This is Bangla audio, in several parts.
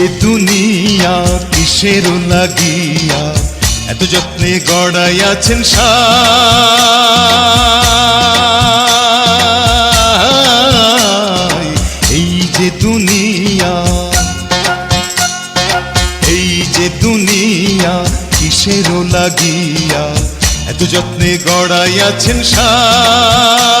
যে দুনিয়া কিসের লাগিয়া, এত যত্নে গড়াইয়াছেন সাই। এই যে দুনিয়া, এই যে দুনিয়া কিসের লাগিয়া, এত যত্নে গড়াইয়াছেন সাই।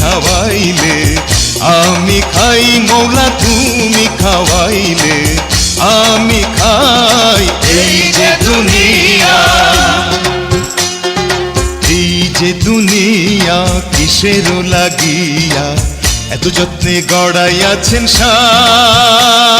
খাওয়াইলে, আমি খাই মৌলা, তুমি খাওয়াইলে, আমি খাই এই যে দুনিয়া। এই যে দুনিয়া কিসের লাগিয়া, এত যত্নে গড়াইয়াছেন সাই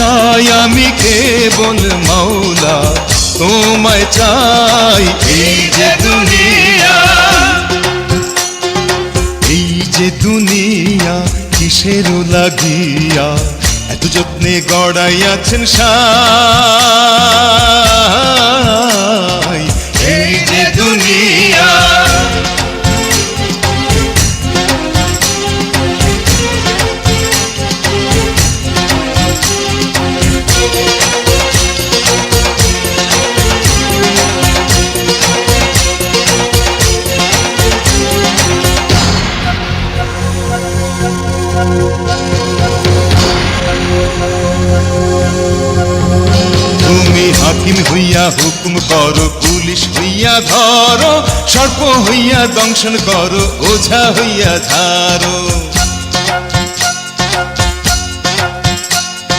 চাই আমি কেবল মাওলা, তোমায় চাই এই যে দুনিয়া। এই যে দুনিয়া, কিসের লাগিয়া, এত যত্নে গড়াইয়াছেন সাই হাকিম হইয়া হুকুম করো, পুলিশ হইয়া ধরো, সর্প হইয়া দংশন করো, ওঝা হইয়া ধারো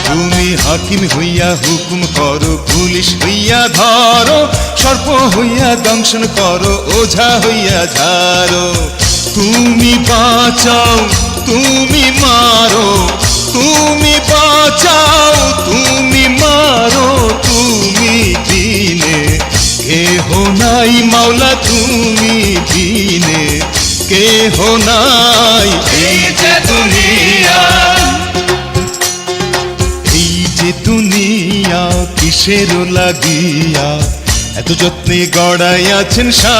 তুমি হাকিম হইয়া হুকুম করো, পুলিশ হইয়া ধরো, সর্প হইয়া দংশন করো, ওঝা হইয়া ঝাড়ো। তুমি বাঁচাও, তুমি মারো। তুমি দিনে কেহ নাই। এই যে দুনিয়া। এই যে দুনিয়া কিসের লাগিয়া এত যত্নে গড়াইয়াছেন সা